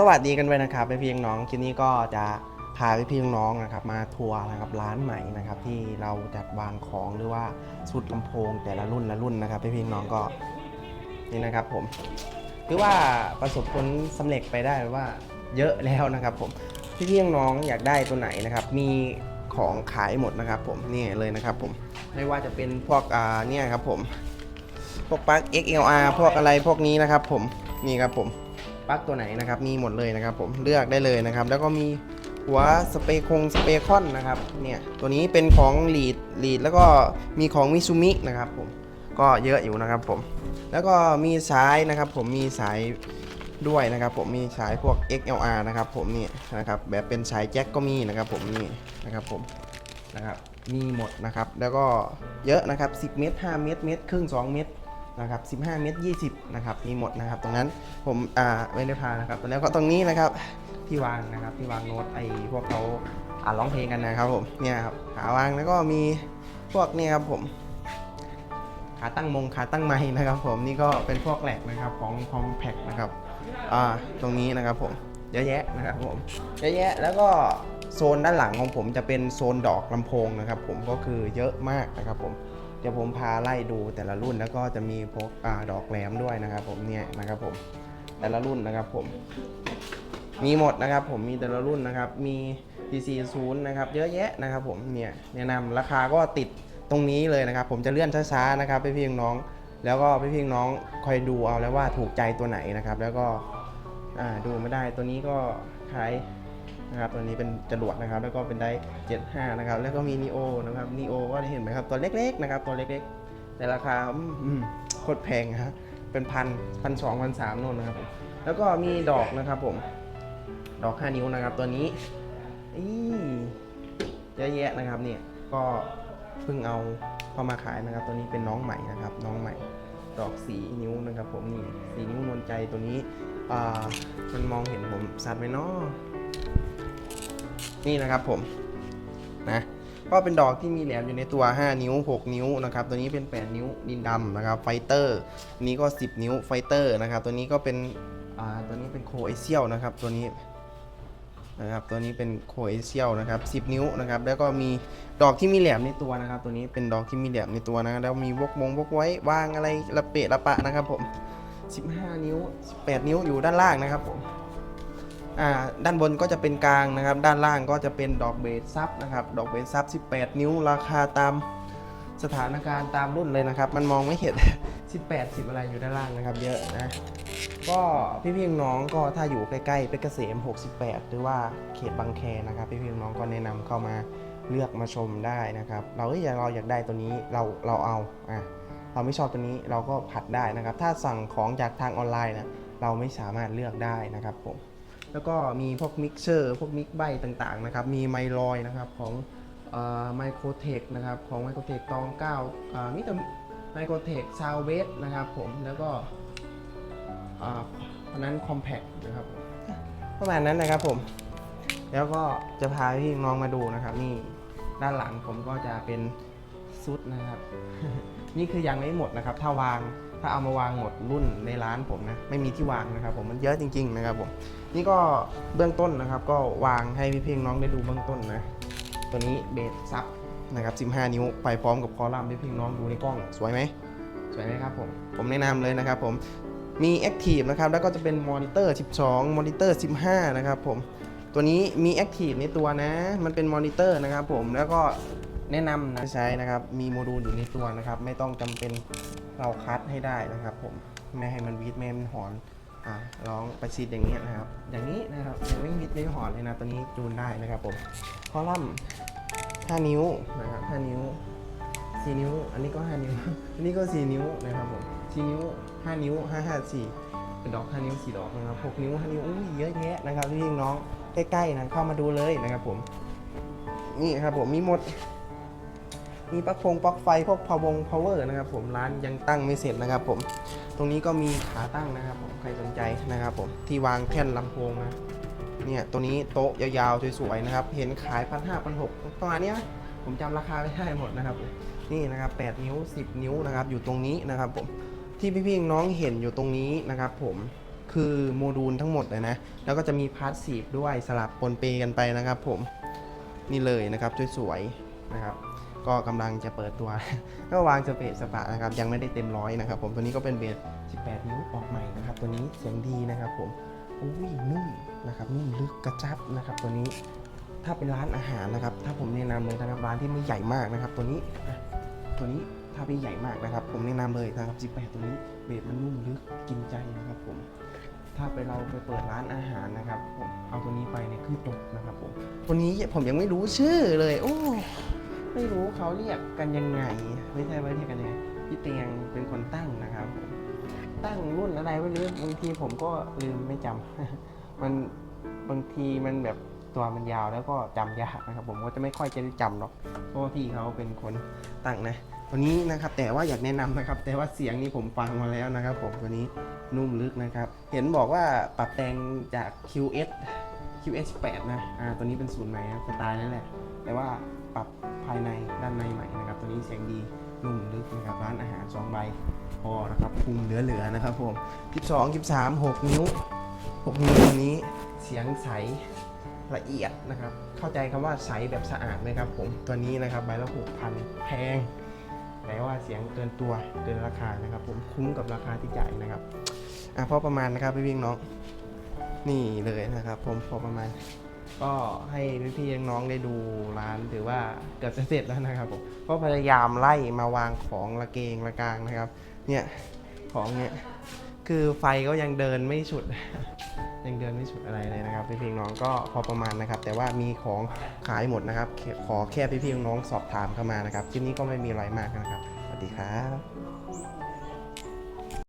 สวัสดีกันไปนะครับพี่พี่น้องคลิปนี้ก็จะพาพี่พี่น้องนะครับมาทัวร์นะครับร้านใหม่นะครับที่เราจัดวางของหรือว่าชุดลำโพงแต่ละรุ่นละรุ่นนะครับพี่พี่น้องก็นี่นะครับผมคือว่าประสบผลสำเร็จไปได้ว่าเยอะแล้วนะครับผมพี่พี่น้องอยากได้ตัวไหนนะครับมีของขายหมดนะครับผมนี่เลยนะครับผมไม่ว่าจะเป็นพวกอ่าเนี่ยครับผมพวกปลั๊ก XLR พวกอะไรพวกนี้นะครับผมนี่ครับผม ปลั๊กตัวไหนนะครับมีหมดเลยนะครับ ผมเลือกได้เลยนะครับ แล้วก็มีหัวสเปรย์คงสเปรย์คอนนะครับเนี่ยตัวนี้เป็นของลีดลีดแล้วก็มีของมิซูมินะครับผมก็เยอะอยู่นะครับผมแล้วก็มีสายนะครับ ผมมีสายด้วยนะครับ ผมมีสายพวก XLR นะครับผมนี่นะครับแบบเป็นสายแจ็คก็มีนะครับผมนี่นะครับผมนะครับมีหมดนะครับ แล้วก็เยอะนะครับ 10 เมตร 5 เมตร เมตร ครึ่ง 2 เมตร นะครับ15 เมตร 20 นะครับ มีหมดนะครับ ตรงนั้นผมอ่าไม่ได้พานะครับแล้วก็ตรงนี้นะครับที่วางนะครับที่วางโน้ตไอ้พวกเขาอ่าร้องเพลงกันนะครับผมเนี่ยครับขาวางแล้วก็มีพวกเนี่ยครับผมขาตั้งมงขาตั้งไม้นะครับ ผมนี่ก็เป็นพวกแหลกนะครับของ Compact นะครับอ่าตรงนี้นะครับผมเยอะแยะนะครับผมเยอะแยะแล้วก็โซนด้านหลังของผมจะเป็นโซนดอกลำโพงนะครับ ผมก็คือเยอะมากนะครับผม เดี๋ยวผมพาไล่ดูแต่ละรุ่นแล้วก็จะมีพกอดอกแหลมด้วยนะครับ ผมเนี่ยนะครับผมแต่ละรุ่นนะครับผม มีหมดนะครับ ผมมีแต่ละรุ่นนะครับ มี PC 0นะครับ เยอะแยะนะครับ ผมเนี่ยแนะนำราคาก็ติดตรงนี้เลยนะครับ ผมจะเลื่อนช้าๆนะครับพี่พี่น้อง แล้วก็พี่พี่น้องคอยดูเอาแล้วว่าถูกใจตัวไหนนะครับ แล้วก็ดูไม่ได้ตัวนี้ก็ขาย นะครับตัวนี้เป็นจรวดนะครับ แล้วก็เป็นได้75นะครับ แล้วก็มี Neo นะครับ Neo ก็ได้เห็นไหมครับ ตัวเล็กๆนะครับ ตัวเล็กๆ แต่ราคาโคตรแพงครับเป็นพันพันสองพันสามโน่นนะครับผมแล้วก็มีดอกนะครับผม ดอก 5 นิ้วนะครับ ตัวนี้อีเยอะแยะนะครับเนี่ยก็เพิ่งเอาเข้ามาขายนะครับ ตัวนี้เป็นน้องใหม่นะครับ น้องใหม่ ดอกสีนิ้วนะครับ ผมนี่สีนิ้วนวลใจตัวนี้อ่ามันมองเห็นผมสัตว์ไหมเนาะ นี่นะครับผมนะก็เป็นดอกที่มีแหลมอยู่ในตัว 5 นิ้ว 6 นิ้วนะครับ ตัวนี้เป็น 8 นิ้วดินดำนะครับไฟเตอร์นี้ก็ 10 นิ้วไฟเตอร์นะครับ ตัวนี้ก็เป็นอ่าตัวนี้เป็นโคเอเซียลนะครับ ตัวนี้นะครับ ตัวนี้เป็นโคเอเซียลนะครับ 10 นิ้วนะครับ แล้วก็มีดอกที่มีแหลมในตัวนะครับ ตัวนี้เป็นดอกที่มีแหลมในตัวนะ แล้วมีวกมงวกไว้วางอะไรระเปะระปะนะครับผม 15 นิ้ว 18 นิ้วอยู่ด้านล่างนะครับผม ด้านบนก็จะเป็นกลางนะครับ ด้านล่างก็จะเป็นดอกเบสซับนะครับ ดอกเบสซับ 18 นิ้ว ราคาตามสถานการณ์ตามรุ่นเลยนะครับ มันมองไม่เห็น 18 10 อะไรอยู่ด้านล่างนะครับ เยอะนะ ก็พี่พี่น้องก็ถ้าอยู่ใกล้ๆเพชรเกษม 68 หรือว่าเขตบางแคนะครับ พี่พี่น้องก็แนะนำเข้ามาเลือกมาชมได้นะครับ เราอยอยากเราอยากได้ตัวนี้เราเราเอาอะเราไม่ชอบตัวนี้เราก็ผัดได้นะครับ ถ้าสั่งของจากทางออนไลน์นะเราไม่สามารถเลือกได้นะครับผม แล้วก็มีพวกมิกเซอร์พวกมิกใบต่างๆนะครับ มีไมลอยนะครับของไมโครเทคนะครับของไมโครเทคตอง9อ่ามิตรไมโครเทคซาวเวสนะครับผมแล้วก็อ่าเพราะนั้น compact นะครับประมาณนั้นนะครับผม แล้วก็จะพาพี่น้องมาดูนะครับ นี่ด้านหลังผมก็จะเป็นซุดนะครับ นี่คือยังไม่หมดนะครับ ถ้าวาง ถ้าเอามาวางหมดรุ่นในร้านผมนะไม่มีที่วางนะครับผมมันเยอะจริง ๆ นะครับผมนี่ก็เบื้องต้นนะครับ ก็วางให้พี่เพียงน้องได้ดูเบื้องต้นนะตัวนี้เบสซับนะครับ 15 นิ้วไปพร้อมกับคอลัมน์พี่เพียงน้องดูในกล้องสวยไหมสวยไหมครับผมผมแนะนำเลยนะครับผมมี Active นะครับแล้วก็จะเป็นมอนิเตอร์ 12 มอนิเตอร์ 15 นะครับผมตัวนี้มี Active ในตัวนะ มันเป็นมอนิเตอร์นะครับผมแล้วก็แนะนำนะใช้นะครับ มีโมดูลอยู่ในตัวนะครับ ไม่ต้องจำเป็น เราคัดให้ได้นะครับ ผมไม่ให้มันวีดไม่ให้มันหอนอ่าลองไปซีดอย่างนี้ยนะครับ อย่างนี้นะครับยังไม่วีดไม่หอนเลยนะตัวนี้จูนได้นะครับผมคอลัมน์5นิ้วนะครับ5นิ้ว4นิ้ว อันนี้ก็ 5 นิ้ว อันนี้ก็ 4 นิ้วนะครับผม4นิ้ว 5 นิ้ว 5 5 4 เป็นดอก 5 นิ้ว 4 ดอกนะครับ6นิ้ว 5 นิ้วอุ้ยเยอะแยะนะครับพี่น้องใกล้ๆนะเข้ามาดูเลยนะครับผม นี่ครับผมมีหมด มีปลั๊กฟงปลั๊กไฟพวกพาวงพาวเวอร์นะครับผมร้านยังตั้งไม่เสร็จนะครับผม ตรงนี้ก็มีขาตั้งนะครับผมใครสนใจนะครับผมที่วางแท่นลำโพงนะเนี่ยตัวนี้โต๊ะยาวๆสวยๆนะครับ เห็นขายพันห้าพันหกประมาณเนี้ยผมจำราคาไม่ได้หมดนะครับนี่นะครับ8นิ้ว10นิ้วนะครับ อยู่ตรงนี้นะครับผมที่พี่ๆน้องเห็นอยู่ตรงนี้นะครับ ผมคคือโมดูลทั้งหมดเลยนะ แล้วก็จะมีพาร์ทสีด้วยสลับปนเปกันไปนะครับ ผมนี่เลยนะครับสวยๆนะครับ ก็กำลังจะเปิดตัว ก็วางสเปซสปะนะครับ ยังไม่ได้เต็มร้อยนะครับผมตัวนี้ก็เป็นเบส 18 นิ้วออกใหม่นะครับ ตัวนี้เสียงดีนะครับผมอุ้ยนุ่มนะครับนุ่มลึกกระจับนะครับ ตัวนี้ถ้าเป็นร้านอาหารนะครับ ถ้าผมแนะนำเลยนะครับร้านที่ไม่ใหญ่มากนะครับ ตัวนี้ตัวนี้ถ้าไม่ใหญ่มากนะครับ ผมแนะนำเลยนะครับ 18 ตัวนี้เบสมันนุ่มลึกกินใจนะครับผมถ้าไปเราไปเปิดร้านอาหารนะครับผมเอาตัวนี้ไปเนี่ยคือตกนะครับผมตัวนี้ผมยังไม่รู้ชื่อเลย โอ้ ไม่รู้เขาเรียกกันยังไง ไม่ใช่ว่าเรียกกันยังไงพี่เตียงเป็นคนตั้งนะครับผมตั้งรุ่นอะไรไม่รู้บางทีผมก็ลืมไม่จำมันบางทีมันแบบตัวมันยาวแล้วก็จำยากนะครับ ผมก็จะไม่ค่อยจะได้จำหรอกเพราะว่าพี่เขาเป็นคนตั้งนะตัวนี้นะครับแต่ว่าอยากแนะนำนะครับ แต่ว่าเสียงนี้ผมฟังมาแล้วนะครับ ผมตัวนี้นุ่มลึกนะครับ เห็นบอกว่าปรับแต่งจาก QS QS 8 นะอ่าตัวนี้เป็นศูนย์ใหม่นะสไตล์นั่นแหละ แต่ว่า ปรับภายในด้านในใหม่นะครับตัวนี้เสียงดีนุ่มลึกนะครับร้านอาหาร 2 ใบพอนะครับคุมเหลือๆนะครับผม12 13 6 นิ้ว 6 นิ้วตัวนี้เสียงใสละเอียดนะครับ เข้าใจคำว่าใสแบบสะอาดไหมครับผมตัวนี้นะครับใบละ6,000แพงแต่ว่าเสียงเกินตัวเกินราคานะครับ ผมคุ้มกับราคาที่จ่ายนะครับอะพอประมาณนะครับพี่วิ่งน้องนี่เลยนะครับ ผมพอประมาณ ก็ให้พี่ๆน้องๆได้ดูร้านถือว่าเกือบจะเสร็จแล้วนะครับผมก็พยายามไล่มาวางของระเกงระกางนะครับ เนี่ยของเนี่ยคือไฟก็ยังเดินไม่สุด ยังเดินไม่สุดอะไรเลยนะครับพี่ๆน้องก็พอประมาณนะครับ แต่ว่ามีของขายหมดนะครับ ขอแค่พี่ๆน้องสอบถามเข้ามานะครับคลิปนี้ก็ไม่มีอะไรมากนะครับสวัสดีครับ